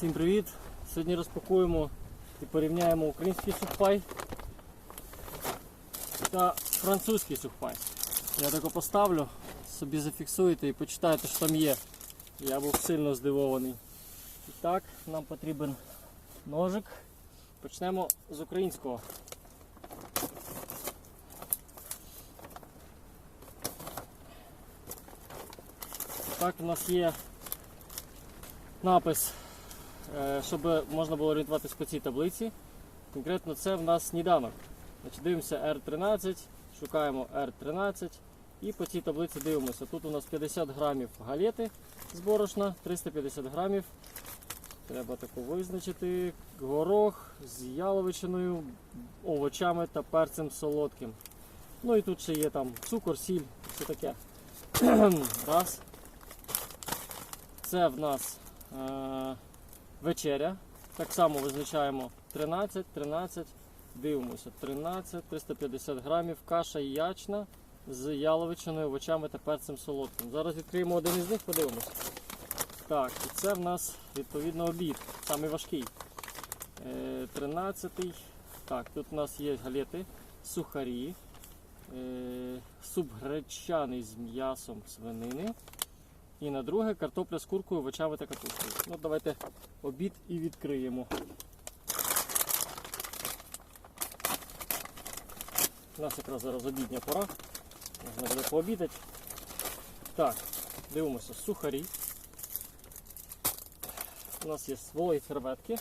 Всім привіт! Сьогодні розпакуємо і порівняємо український сухпай та французький сухпай. Я тако поставлю, собі зафіксуєте і почитаєте, що там є. Я був сильно здивований. І так, нам потрібен ножик. Почнемо з українського. Так, у нас є напис, щоб можна було орієнтуватись по цій таблиці. Конкретно це в нас сніданок. Значить, дивимося R13, шукаємо R13 і по цій таблиці дивимося. Тут у нас 50 грамів галети з борошна, 350 грамів. Треба таку визначити. Горох з яловичиною, овочами та перцем солодким. Ну і тут ще є там цукор, сіль, все таке. Раз. Це в нас е, вечеря. Так само визначаємо 13, 13, дивимося. 13, 350 грамів, каша ячна з яловичиною, овочами та перцем солодким. Зараз відкриємо один із них, подивимося. Так, і це в нас відповідно обід, самий важкий. Е, 13. Так, тут у нас є галети, сухарі, е, суп гречаний з м'ясом свинини. І на друге картопля з куркою, овочами та капустою. Ну, давайте обід і відкриємо. У нас якраз зараз обідня пора. Можна буде пообідати. Так, дивимося, сухарі. У нас є свої серветки.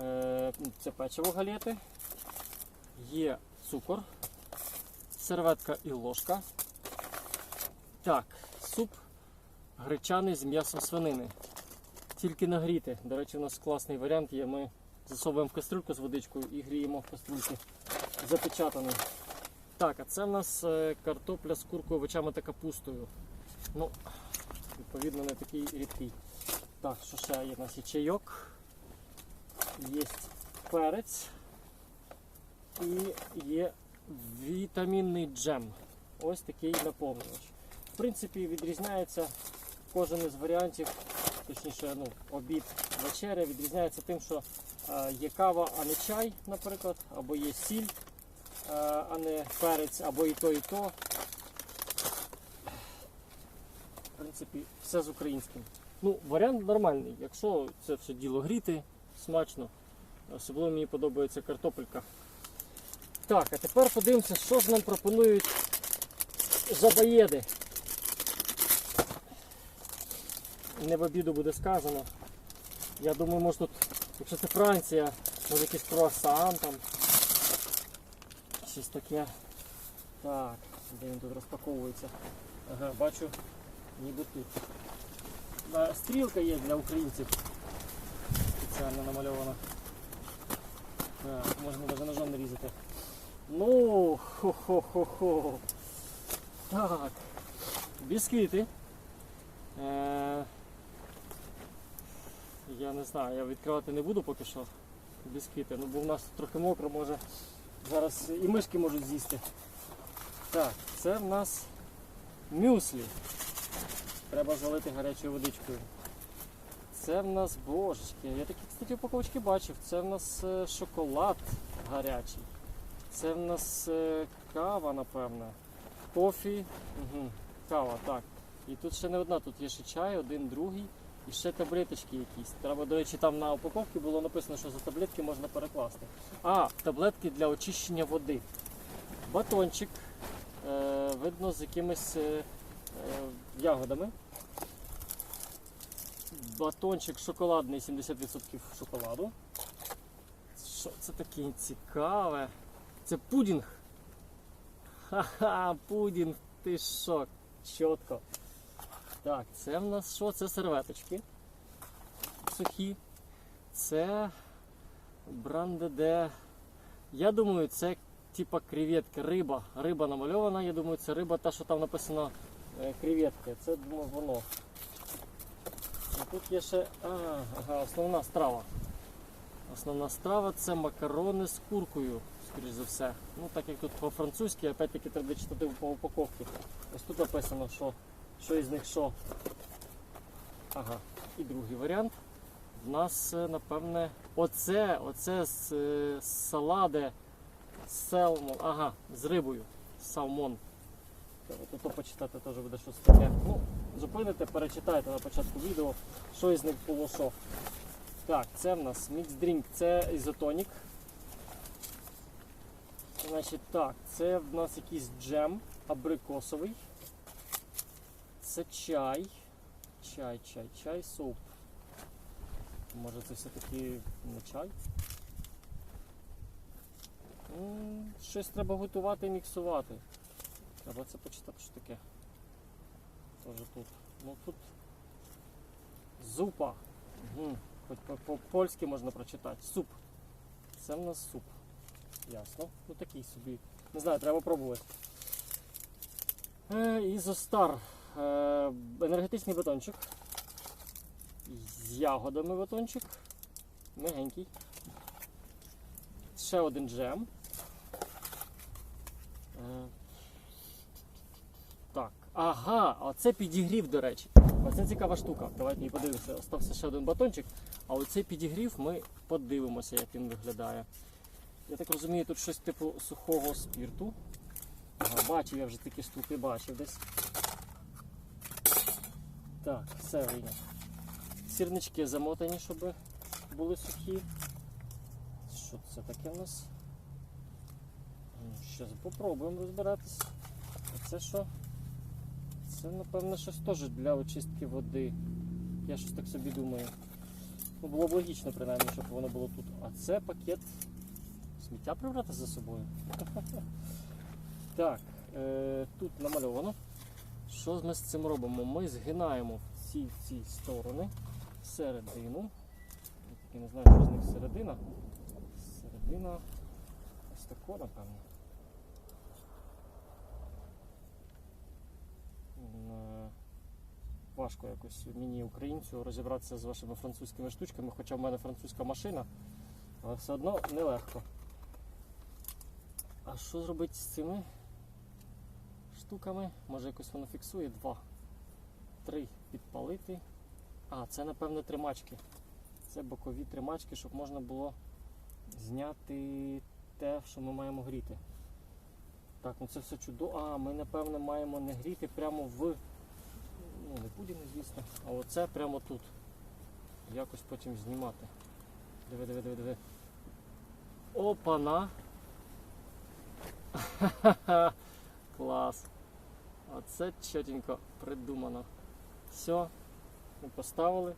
Е, Це печиво галети. Є цукор, серветка і ложка. Так, суп гречаний з м'ясом свинини. Тільки нагріти. До речі, у нас класний варіант є. Ми засовуємо в кастрюльку з водичкою і гріємо в кастрюльці запечатаний. Так, а це в нас е, картопля з куркою, овочами та капустою. Ну, відповідно, не такий рідкий. Так, що ще є? У нас є чайок, є перець і є вітамінний джем. Ось такий наповнювач. В принципі, відрізняється кожен із варіантів, точніше, ну, обід, вечеря, відрізняється тим, що е, є кава, а не чай, наприклад, або є сіль, е, а не перець, або і то, і то. В принципі, все з українським. Ну, варіант нормальний. Якщо це все діло гріти, смачно. Особливо мені подобається картопелька. Так, а тепер подивимося, що ж нам пропонують жабоєди. Не в обіду буде сказано. Я думаю, може тут, якщо це Франція, може якийсь круасан там. Щось таке. Так, де він тут розпаковується? Ага, бачу, ніби тут. Стрілка є для українців. Спеціально намальована. Так, можна навіть ножом нарізати. Ну, хо-хо-хо-хо. Так. Бісквіти. Е, я не знаю, я відкривати не буду поки що бісквіти, ну бо в нас трохи мокро, може зараз і мишки можуть з'їсти. Так, це в нас мюслі. Треба залити гарячою водичкою. Це в нас божечки. Я такі, кстати, упаковочки бачив. Це в нас е, шоколад гарячий. Це в нас е, кава, напевно. Кофі. Угу. Кава, так. І тут ще не одна, тут є ще чай, один, другий. І ще таблеточки якісь. Треба, до речі, там на упаковці було написано, що за таблетки можна перекласти. А, таблетки для очищення води. Батончик. Е, видно з якимись е, е, ягодами. Батончик шоколадний, 70% шоколаду. Що це таке цікаве? Це пудінг. Ха-ха, пудінг, ти що? Чітко. Так, це в нас що? Це серветочки сухі. Це брандеде. Я думаю, це типа креветки, риба. Риба намальована, я думаю, це риба, та, що там написано е, креветки. Це думаю, воно. А тут є ще а, ага, основна страва. Основна страва це макарони з куркою, скоріш за все. Ну так як тут по-французьки, опять-таки треба читати по упаковці. Ось тут написано, що, що із них що. Ага. І другий варіант. В нас, е, напевне, оце, оце з е, салади селмон. Ага, з рибою. Салмон. Давайте то почитати теж буде щось таке. Ну, зупините, перечитайте на початку відео, що із них було що. Так, це в нас мікс-дрінк, це ізотонік. Значить так, це в нас якийсь джем абрикосовий. Це чай. Чай, чай, чай, суп. Може це все-таки не чай? Щось треба готувати і міксувати. Треба це почитати, що таке. Тоже тут. Ну тут зупа. Хоч по- по-польськи можна прочитати. Суп. Це в нас суп. Ясно. Ну такий собі. Не знаю, треба пробувати. Е, Ізостар. Е, енергетичний батончик. З ягодами батончик. Мягенький. Ще один джем. Е, так. Ага, а це підігрів, до речі. Оце цікава штука. Давайте її подивимося. Остався ще один батончик. А оцей підігрів ми подивимося, як він виглядає. Я так розумію, тут щось типу сухого спірту. Ага, бачив я вже такі штуки, бачив десь. Так, все вийняв. Сірнички замотані, щоб були сухі. Що це таке в нас? Зараз попробуємо розбиратись. Це що? Це, напевно, щось теж для очистки води. Я щось так собі думаю. Ну, було б логічно, принаймні, щоб воно було тут. А це пакет сміття прибрати за собою. Так, е, тут намальовано. Що ми з цим робимо? Ми згинаємо в ці сторони середину. Я не знаю, що з них середина. Середина ось тако, напевно. Е, Важко якось мені, українцю, розібратися з вашими французькими штучками, хоча в мене французька машина, але все одно нелегко. А що зробити з цими штуками? Може якось воно фіксує? Два. Три підпалити. А, це напевно тримачки. Це бокові тримачки, щоб можна було зняти те, що ми маємо гріти. Так, ну це все чудово. А, ми напевно маємо не гріти прямо в. Ну, не будемо, звісно. А оце прямо тут. Якось потім знімати. Диви, диви, диви, диви. Опана! Клас. Оце чотенько придумано. Все, поставили.